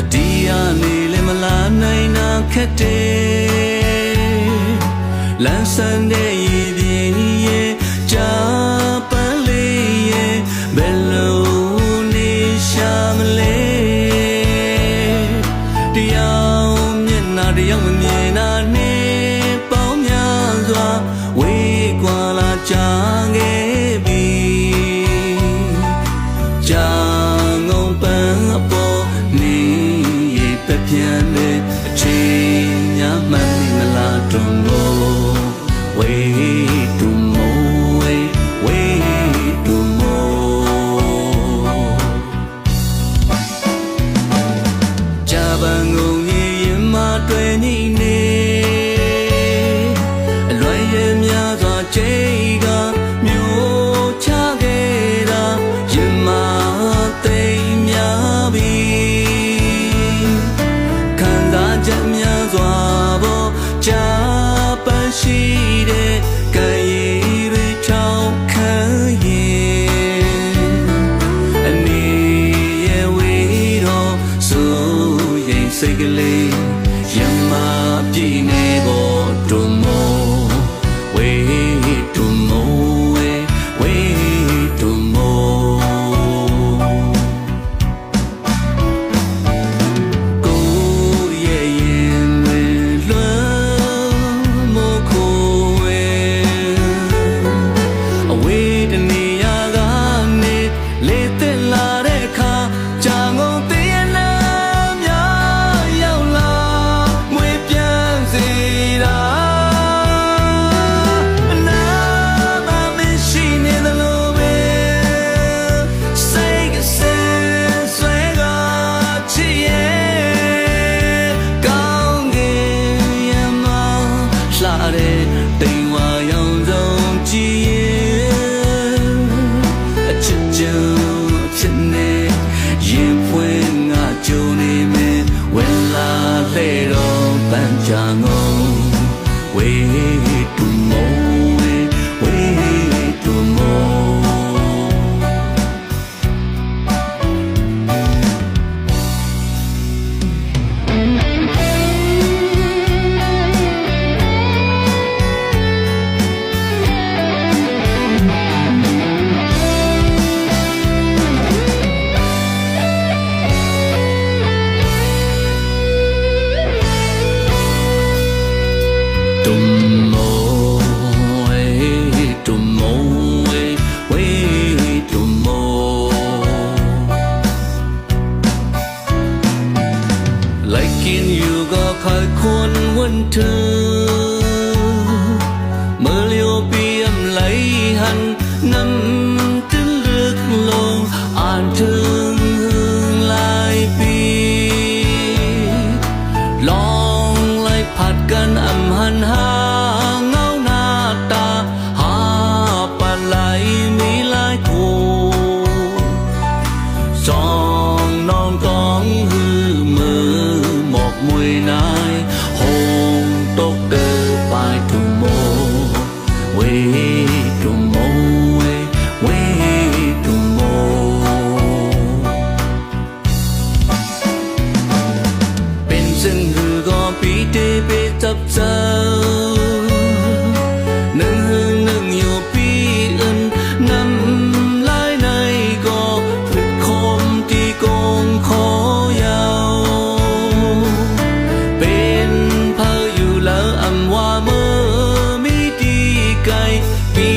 တတိယနေလည်းမလာနိုင်တာခက်တယ်လမ်းဆန်းတဲ့ရည်ပြင်းရဲ့ကြာပန်းလေးရဲ့ဘယ်လို 唯一 ပန်း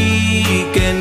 weekend.